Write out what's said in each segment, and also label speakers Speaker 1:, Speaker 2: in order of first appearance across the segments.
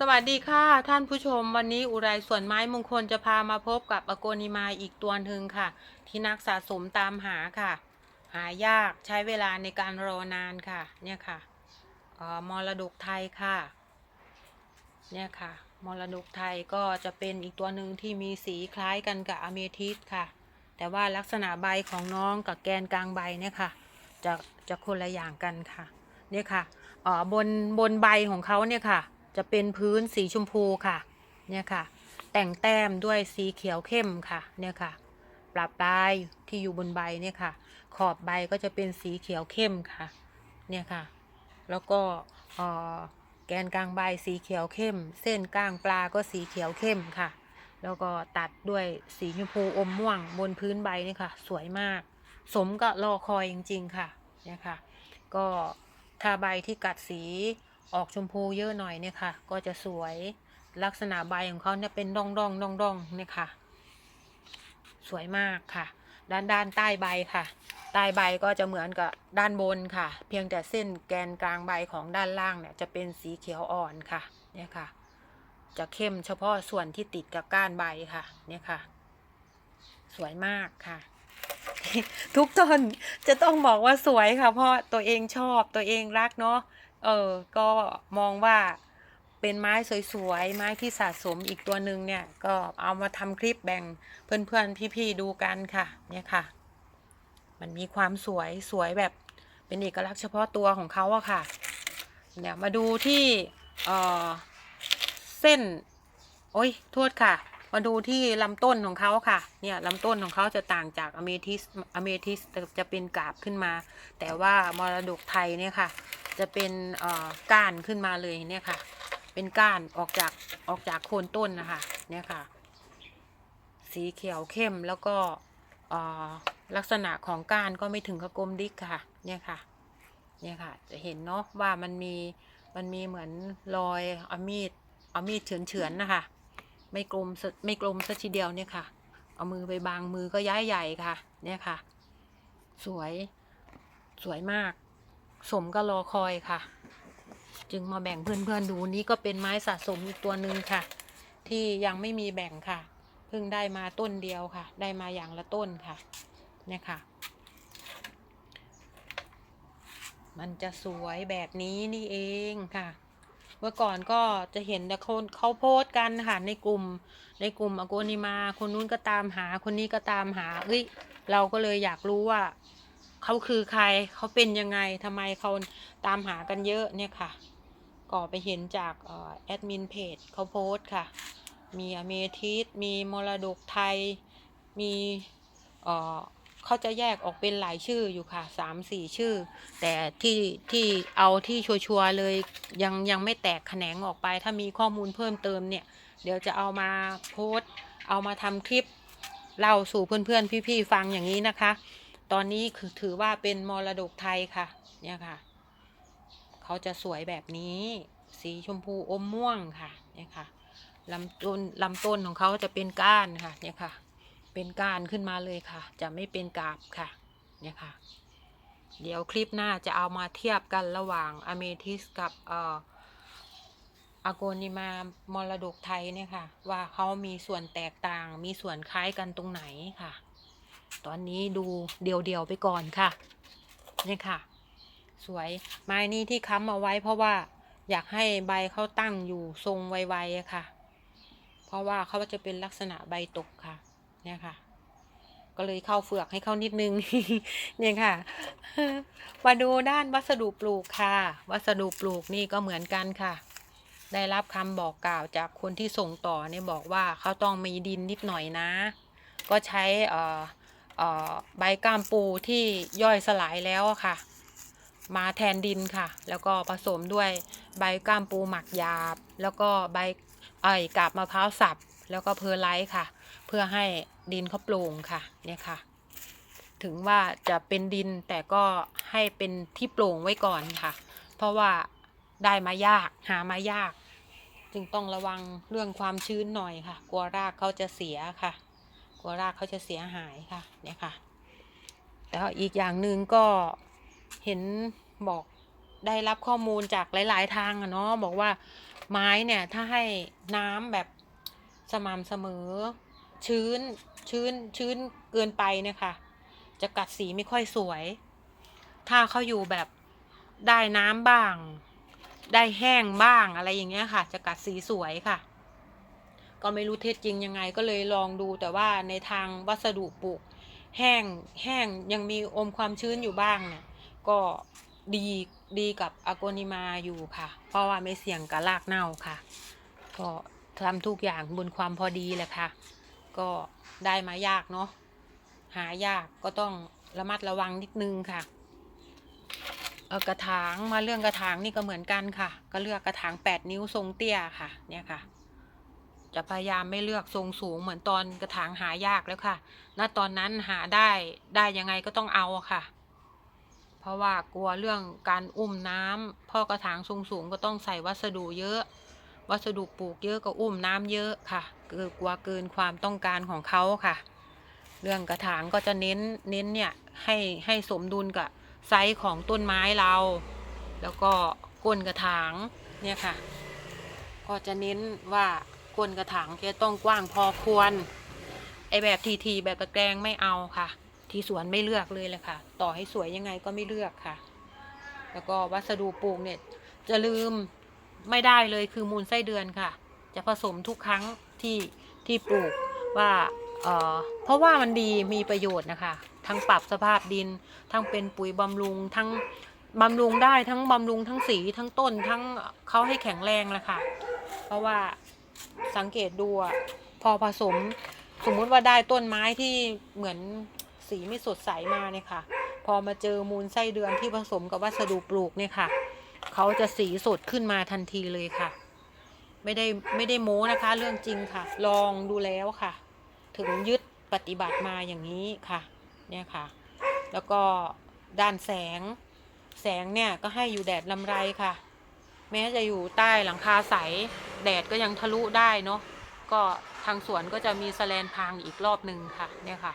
Speaker 1: สวัสดีค่ะ ท่านผู้ชมวันนี้อุไรสวนไม้มงคลจะพามาพบกับอโกนิมาอีกตัวหนึ่งค่ะ ที่นักสะสมตามหาค่ะ หายากใช้เวลาในการรอนานค่ะ เนี่ยค่ะเอ่อมรดกไทยค่ะ เนี่ยค่ะ มรดกไทยก็จะเป็นอีกตัวหนึ่งที่มีสีคล้ายกันกับอเมทิสค่ะ แต่ว่าลักษณะใบของน้องกับแกนกลางใบเนี่ยค่ะ จะจะคนละอย่างกันค่ะ เนี่ยค่ะออบนบนใบของเขาเนี่ยค่ะ จะเป็นพื้นสีชมพูค่ะ เนี่ยค่ะ แต่งแต้มด้วยสีเขียวเข้มค่ะ เนี่ยค่ะ ปรับปลายที่อยู่บนใบเนี่ยค่ะ ขอบใบก็จะเป็นสีเขียวเข้มค่ะ เนี่ยค่ะ แล้วก็แกนกลางใบสีเขียวเข้ม เส้นก้างปลาก็สีเขียวเข้มค่ะ แล้วก็ตัดด้วยสีชมพูอมม่วงบนพื้นใบนี่ค่ะ สวยมาก สมกับรอคอยจริง ๆ ค่ะ เนี่ยค่ะ ก็ถ้าใบที่กัดสี ออกชมพูเยอะหน่อยเนี่ยค่ะ ก็จะสวยลักษณะใบของเขาเนี่ยเป็นร่องร่องร่องร่องเนี่ยค่ะ สวยมากค่ะ ด้านด้านใต้ใบค่ะ ใต้ใบก็จะเหมือนกับด้านบนค่ะ เพียงแต่เส้นแกนกลางใบของด้านล่างเนี่ยจะเป็นสีเขียวอ่อนค่ะ เนี่ยค่ะ จะเข้มเฉพาะส่วนที่ติดกับก้านใบค่ะ เนี่ยค่ะ สวยมากค่ะทุกต้นจะต้องบอกว่าสวยค่ะ เพราะตัวเองชอบตัวเองรักเนาะ เออ ก็มองว่าเป็นไม้สวยๆ ไม้ที่สะสมอีกตัวหนึ่งเนี่ย ก็เอามาทำคลิปแบ่งเพื่อนๆ พี่ๆ ดูกันค่ะ เนี่ยค่ะ มันมีความสวยสวยแบบเป็นเอกลักษณ์เฉพาะตัวของเขาอะค่ะเนี่ยมาดูที่เออเส้น โอ้ยโทษค่ะ มาดูที่ลำต้นของเขาค่ะ เนี่ยลำต้นของเขาจะต่างจากอเมทิสอเมทิสจะเป็นกาบขึ้นมา แต่ว่ามรดกไทยเนี่ยค่ะ จะเป็นเอ่อก้านขึ้นมาเลยเนี่ยค่ะ เป็นก้านออกจากออกจากโคนต้นนะคะเนี่ยค่ะ สีเขียวเข้มแล้วก็เอ่อลักษณะของก้านก็ไม่ถึงกับกลมดิกค่ะ เนี่ยค่ะ เนี่ยค่ะ จะเห็นเนาะว่ามันมีมันมีเหมือนรอยอมีดอมีดเฉือนๆนะคะ ไม่กลมไม่กลมสัทีเดียวเนี่ยค่ะ เอามือไปบางมือก็ย้ายใหญ่ค่ะ เนี่ยค่ะ สวยสวยมาก สมก็รอคอยค่ะ จึงมาแบ่งเพื่อนๆดูนี่ก็เป็นไม้สะสมอีกตัวหนึ่งค่ะ ที่ยังไม่มีแบ่งค่ะ เพิ่งได้มาต้นเดียวค่ะ ได้มาอย่างละต้นค่ะเนี่ยค่ะ มันจะสวยแบบนี้นี่เองค่ะ เมื่อก่อนก็จะเห็นแต่คนเขาโพสต์กันค่ะในกลุ่ม ในกลุ่มอโกนิมา คนนู้นก็ตามหา คนนี้ก็ตามหาเอ้ยเราก็เลยอยากรู้ว่าเขาคือใครเขาเป็นยังไงทำไมเขาตามหากันเยอะเนี่ยค่ะ ก็ไปเห็นจากออแอดมินเพจเขาโพสต์ค่ะ มีอเมทิสมีมรดกไทย มีเอ่อ เขาจะแยกออกเป็นหลายชื่ออยู่ค่ะสามสี่ชื่อ แต่ที่ที่เอาที่ชัวร์ๆเลยยังยังไม่แตกแขนงออกไป ถ้ามีข้อมูลเพิ่มเติมเนี่ย เดี๋ยวจะเอามาโพสต์ เอามาทำคลิปเล่าสู่เพื่อนๆ พี่ๆ ฟังอย่างนี้นะคะ ตอนนี้คือถือว่าเป็นมรดกไทยค่ะ เนี่ยค่ะ เขาจะสวยแบบนี้ สีชมพูอมม่วงค่ะ เนี่ยค่ะลำต้นลำต้นของเขาจะเป็นก้านค่ะ เนี่ยค่ะ เป็นก้านขึ้นมาเลยค่ะ จะไม่เป็นกาบค่ะ เนี่ยค่ะ เดี๋ยวคลิปหน้าจะเอามาเทียบกันระหว่างอเมทิสกับเอ่ออโกนิมามรดกไทยเนี่ยค่ะ ว่าเขามีส่วนแตกต่างมีส่วนคล้ายกันตรงไหนค่ะ ตอนนี้ดูเดี่ยวๆไปก่อนค่ะเนี่ยค่ะ สวยไม้นี้ที่ค้ำเอาไว้ เพราะว่าอยากให้ใบเขาตั้งอยู่ทรงไวๆค่ะ เพราะว่าเขาจะเป็นลักษณะใบตกค่ะ เนี่ยค่ะ ก็เลยเข้าเฟือกให้เขานิดนึง เนี่ยค่ะ มาดูด้านวัสดุปลูกค่ะ วัสดุปลูกนี่ก็เหมือนกันค่ะ ได้รับคำบอกกล่าวจากคนที่ส่งต่อเนี่ยบอกว่าเขาต้องมีดินนิดหน่อยนะ ก็ใช้ใบก้ามปูที่ย่อยสลายแล้วค่ะ มาแทนดินค่ะ แล้วก็ผสมด้วยใบก้ามปูหมักหยาบ แล้วก็ใบเอ้ยกาบมะพร้าวสับ แล้วก็เพอร์ไลท์ค่ะ เพื่อให้ดินเขาโปร่งค่ะเนี่ยค่ะ ถึงว่าจะเป็นดินแต่ก็ให้เป็นที่โปร่งไว้ก่อนค่ะ เพราะว่าได้มายากหามายาก จึงต้องระวังเรื่องความชื้นหน่อยค่ะ กลัวรากเขาจะเสียค่ะ กลัวรากเขาจะเสียหายค่ะเนี่ยค่ะ แล้วอีกอย่างหนึ่งก็เห็นบอกได้รับข้อมูลจากหลาย ๆ ทางอะเนาะบอกว่าไม้เนี่ยถ้าให้น้ำแบบสม่ำเสมอ ชื้นชื้นชื้นเกินไปเนี่ยค่ะจะกัดสีไม่ค่อยสวย ถ้าเขาอยู่แบบได้น้ำบ้าง ได้แห้งบ้างอะไรอย่างเงี้ยค่ะ จะกัดสีสวยค่ะ ก็ไม่รู้เท็จจริงยังไงก็เลยลองดูแต่ว่าในทางวัสดุปลูกแห้งแห้งยังมีอมความชื้นอยู่บ้างเนี่ยก็ดีดีกับอโกนิมาอยู่ค่ะ เพราะว่าไม่เสี่ยงกับรากเน่าค่ะ ก็ทำทุกอย่างบนความพอดีแหละค่ะ ก็ได้มายากเนาะหายากก็ต้องระมัดระวังนิดนึงค่ะเออกระถางมาเรื่องกระถางนี่ก็เหมือนกันค่ะ ก็เลือกกระถางแปดนิ้วทรงเตี้ยค่ะ เนี่ยค่ะ จะพยายามไม่เลือกทรงสูงเหมือนตอนกระถางหายากแล้วค่ะณตอนนั้นหาได้ได้ยังไงก็ต้องเอาค่ะ เพราะว่ากลัวเรื่องการอุ้มน้ำเพ่อกระถางสูงสูงก็ต้องใส่วัสดุเยอะ วัสดุปลูกเยอะก็อุ้มน้ำเยอะค่ะ กินกลัวเกินความต้องการของเขาค่ะ เรื่องกระถางก็จะเน้นเน้นเนี่ยให้ให้สมดุลกับไซส์ของต้นไม้เรา แล้วก็ก้นกระถางเนี่ยค่ะ ก็จะเน้นว่าก้นกระถางจะต้องกว้างพอควรไอแบบทีทีแบบตะแกรงไม่เอาค่ะ ที่สวนไม่เลือกเลยเลยค่ะ ต่อให้สวยยังไงก็ไม่เลือกค่ะ แล้วก็วัสดุปลูกเนี่ยจะลืมไม่ได้เลยคือมูลไส้เดือนค่ะ จะผสมทุกครั้ง ที่ที่ปลูกว่าเอ่อเพราะว่ามันดีมีประโยชน์นะคะ ทั้งปรับสภาพดิน ทั้งเป็นปุ๋ยบำรุง ทั้งบำรุงได้ทั้งบำรุงทั้งสีทั้งต้นทั้งเขาให้แข็งแรงแหละค่ะ เพราะว่าสังเกตดูอะพอผสมสมมุติว่าได้ต้นไม้ที่เหมือนสีไม่สดใสมาเนี่ยค่ะ พอมาเจอมูลไส้เดือนที่ผสมกับวัสดุปลูกเนี่ยค่ะ เขาจะสีสดขึ้นมาทันทีเลยค่ะ ไม่ได้ไม่ได้โม้นะคะ เรื่องจริงค่ะ ลองดูแล้วค่ะ ถึงยึดปฏิบัติมาอย่างนี้ค่ะ เนี่ยค่ะ แล้วก็ด้านแสง แสงเนี่ยก็ให้อยู่แดดลำไรค่ะ แม้จะอยู่ใต้หลังคาใส แดดก็ยังทะลุได้เนาะก็ทางสวนก็จะมีสแลนพางอีกรอบหนึ่งค่ะ เนี่ยค่ะ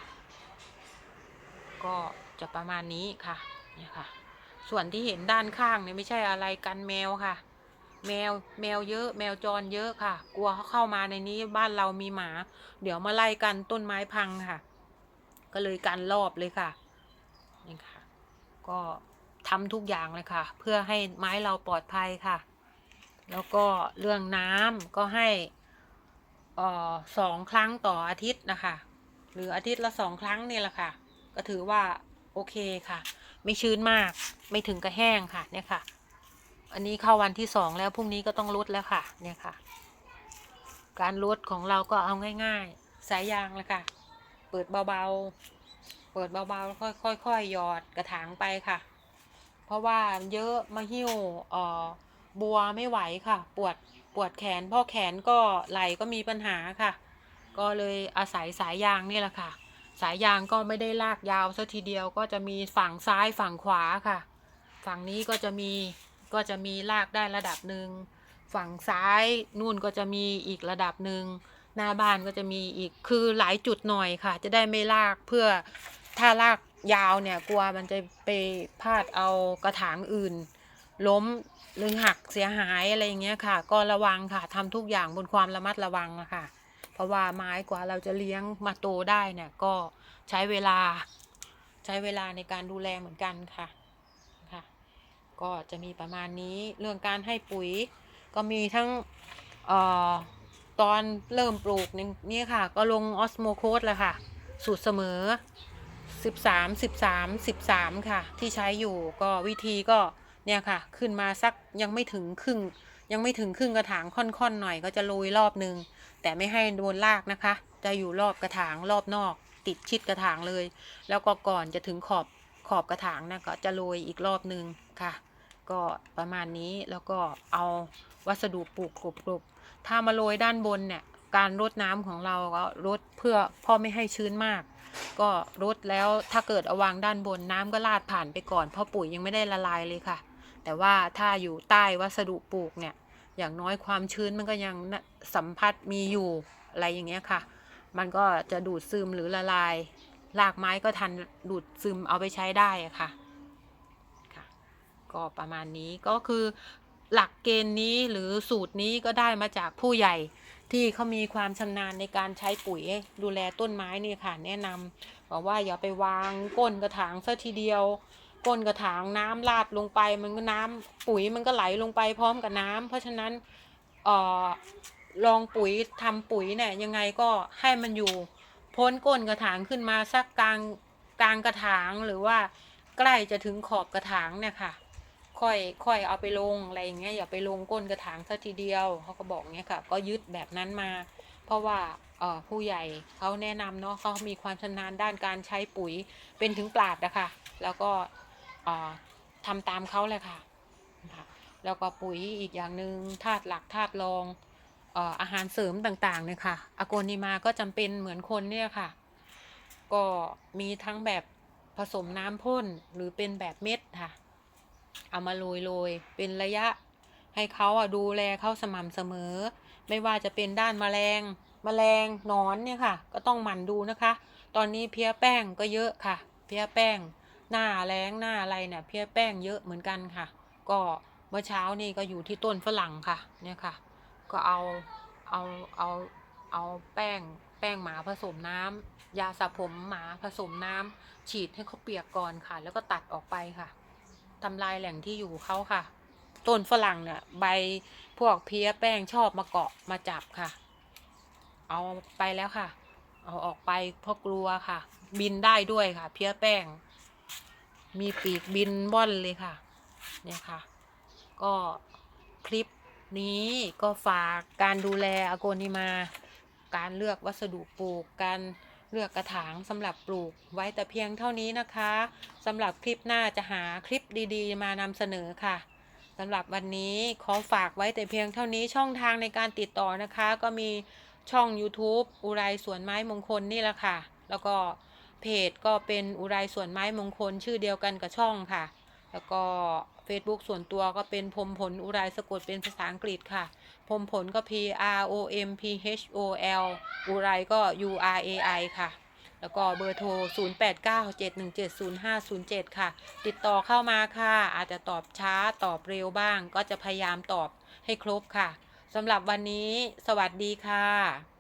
Speaker 1: ก็จะประมาณนี้ค่ะ เนี่ยค่ะ ส่วนที่เห็นด้านข้างเนี่ยไม่ใช่อะไรกันแมวค่ะ แมวแมวเยอะ แมวจรเยอะค่ะ กลัวเขาเข้ามาในนี้บ้านเรามีหมา เดี๋ยวมาไล่กันต้นไม้พังค่ะ ก็เลยกันรอบเลยค่ะนี่ค่ะ ก็ทำทุกอย่างเลยค่ะ เพื่อให้ไม้เราปลอดภัยค่ะ แล้วก็เรื่องน้ำก็ให้อ่อสองครั้งต่ออาทิตย์นะคะ หรืออาทิตย์ละสองครั้งเนี่ยแหละค่ะ ก็ถือว่าโอเคค่ะ ไม่ชื้นมากไม่ถึงกระแห้งค่ะเนี่ยค่ะ อันนี้เข้าวันที่สองแล้วพรุ่งนี้ก็ต้องลดแล้วค่ะ เนี่ยค่ะ การลดของเราก็เอาง่าย ๆ สายยางเลยค่ะ เปิดเบาๆ เปิดเบาๆค่อยๆหยอดกระถางไปค่ะ เพราะว่าเยอะมาหิ้วเอ่อบัวไม่ไหวค่ะ ปวดปวดแขนพ่อแขนก็ไหล่ก็มีปัญหาค่ะ ก็เลยอาศัยสายยางนี่แหละค่ะ สายยางก็ไม่ได้ลากยาวซะทีเดียวก็จะมีฝั่งซ้ายฝั่งขวาค่ะ ฝั่งนี้ก็จะมี ก็จะมีลากได้ระดับหนึ่งฝั่งซ้ายนู่นก็จะมีอีกระดับหนึ่งหน้าบ้านก็จะมีอีกคือหลายจุดหน่อยค่ะ จะได้ไม่ลากเพื่อถ้าลากยาวเนี่ยกลัวมันจะไปพาดเอากระถางอื่น ล้มหรือหักเสียหายอะไรอย่างเงี้ยค่ะ ก็ระวังค่ะทำทุกอย่างบนความระมัดระวังอะค่ะ เพราะว่าไม้กว่าเราจะเลี้ยงมาโตได้เนี่ยก็ใช้เวลา ใช้เวลาในการดูแลเหมือนกันค่ะ ก็จะมีประมาณนี้เรื่องการให้ปุ๋ยก็มีทั้งออตอนเริ่มปลูกนี่ค่ะ ก็ลงออสโมโคสแหละค่ะ สูตรเสมอ 13 13 13 ค่ะ ที่ใช้อยู่ก็วิธีก็เนี่ยค่ะ ขึ้นมาสักยังไม่ถึงครึ่ง ยังไม่ถึงครึ่งกระถางค่อนๆหน่อยก็จะโรยรอบนึง แต่ไม่ให้โดนรากนะคะ จะอยู่รอบกระถางรอบนอก ติดชิดกระถางเลย แล้วก็ก่อนจะถึงขอบขอบกระถางนะก็จะโรยอีกรอบนึงค่ะ ก็ประมาณนี้แล้วก็เอาวัสดุปลูกกลบๆถ้ามาโรยด้านบนเนี่ยการรดน้ำของเราก็รดเพื่อพ่อไม่ให้ชื้นมาก ก็รดแล้วถ้าเกิดเอาวางด้านบนน้ำก็ลาดผ่านไปก่อน เพราะปุ๋ยยังไม่ได้ละลายเลยค่ะ แต่ว่าถ้าอยู่ใต้วัสดุปลูกเนี่ยอย่างน้อยความชื้นมันก็ยังสัมผัสมีอยู่อะไรอย่างเงี้ยค่ะ มันก็จะดูดซึมหรือละลายรากไม้ก็ทันดูดซึมเอาไปใช้ได้ค่ะ ก็ประมาณนี้ก็คือหลักเกณฑ์นี้หรือสูตรนี้ก็ได้มาจากผู้ใหญ่ที่เขามีความชำนาญในการใช้ปุ๋ยดูแลต้นไม้นี่ค่ะ แนะนำบอกว่าอย่าไปวางก้นกระถางซะทีเดียว ก้นกระถางน้ำลาดลงไปมันก็น้ำปุ๋ยมันก็ไหลลงไปพร้อมกับน้ำเพราะฉะนั้นออลองปุ๋ยทำปุ๋ยเนี่ยยังไงก็ให้มันอยู่ พ้นก้นกระถางขึ้นมาสักกลางกลางกระถางหรือว่าใกล้จะถึงขอบกระถางเนี่ยค่ะ ค่อยค่อยเอาไปลงอะไรอย่างเงี้ยอย่าไปลงก้นกระถางซะทีเดียวเขาก็บอกเงี้ยค่ะ ก็ยึดแบบนั้นมา เพราะว่าเออผู้ใหญ่เขาแนะนำเนาะเขามีความชำนาญด้านการใช้ปุ๋ยเป็นถึงปราดนะคะแล้วก็เออทำตามเขาเลยค่ะ แล้วก็ปุ๋ยอีกอย่างหนึ่งธาตุหลักธาตุรองเอออาหารเสริมต่างๆเนี่ยค่ะอโกนิมาก็จำเป็นเหมือนคนเนี่ยค่ะ ก็มีทั้งแบบผสมน้ำพ่นหรือเป็นแบบเม็ดค่ะ เอามาโรยโรยเป็นระยะ ให้เขาอะดูแลเขาสม่ำเสมอ ไม่ว่าจะเป็นด้านแมลงแมลงนอนเนี่ยค่ะ ก็ต้องหมั่นดูนะคะ ตอนนี้เพี้ยแป้งก็เยอะค่ะ เพี้ยแป้ง หน้าแรงหน้าอะไรเนี่ยเพี้ยแป้งเยอะเหมือนกันค่ะ ก็เมื่อเช้านี่ก็อยู่ที่ต้นฝรั่งค่ะเนี่ยค่ะ ก็เอาเอาเอาเอาแป้งแป้งหมาผสมน้ำยาสระผมหมาผสมน้ำฉีดให้เขาเปียกก่อนค่ะ แล้วก็ตัดออกไปค่ะ ทำลายแหล่งที่อยู่เขาค่ะ ต้นฝรั่งเนี่ยใบพวกเพี้ยแป้งชอบมาเกาะมาจับค่ะ เอาไปแล้วค่ะ เอาออกไปเพราะกลัวค่ะ บินได้ด้วยค่ะ เพี้ยแป้ง มีปีกบินว่อนเลยค่ะ เนี่ยค่ะ ก็คลิปนี้ก็ฝากการดูแลอโกนิมา การเลือกวัสดุปลูกการ เลือกกระถางสำหรับปลูกไว้แต่เพียงเท่านี้นะคะสำหรับคลิปหน้าจะหาคลิปดีๆ มานำเสนอค่ะสำหรับวันนี้ขอฝากไว้แต่เพียงเท่านี้ช่องทางในการติดต่อนะคะ ก็มีช่อง YouTube อุไรสวนไม้มงคลนี่แหละค่ะ แล้วก็เพจก็เป็นอุไรสวนไม้มงคล ชื่อเดียวกันกับช่องค่ะ แล้วก็ Facebook ส่วนตัวก็เป็นพรมผลอุไรสะกดเป็นภาษาอังกฤษค่ะ พรมผลก็ P R O M P H O L อุไรก็ U R A I ค่ะ แล้วก็เบอร์โทร 0897170507 ค่ะ ติดต่อเข้ามาค่ะ อาจจะตอบช้าตอบเร็วบ้าง ก็จะพยายามตอบให้ครบค่ะสำหรับวันนี้ สวัสดีค่ะ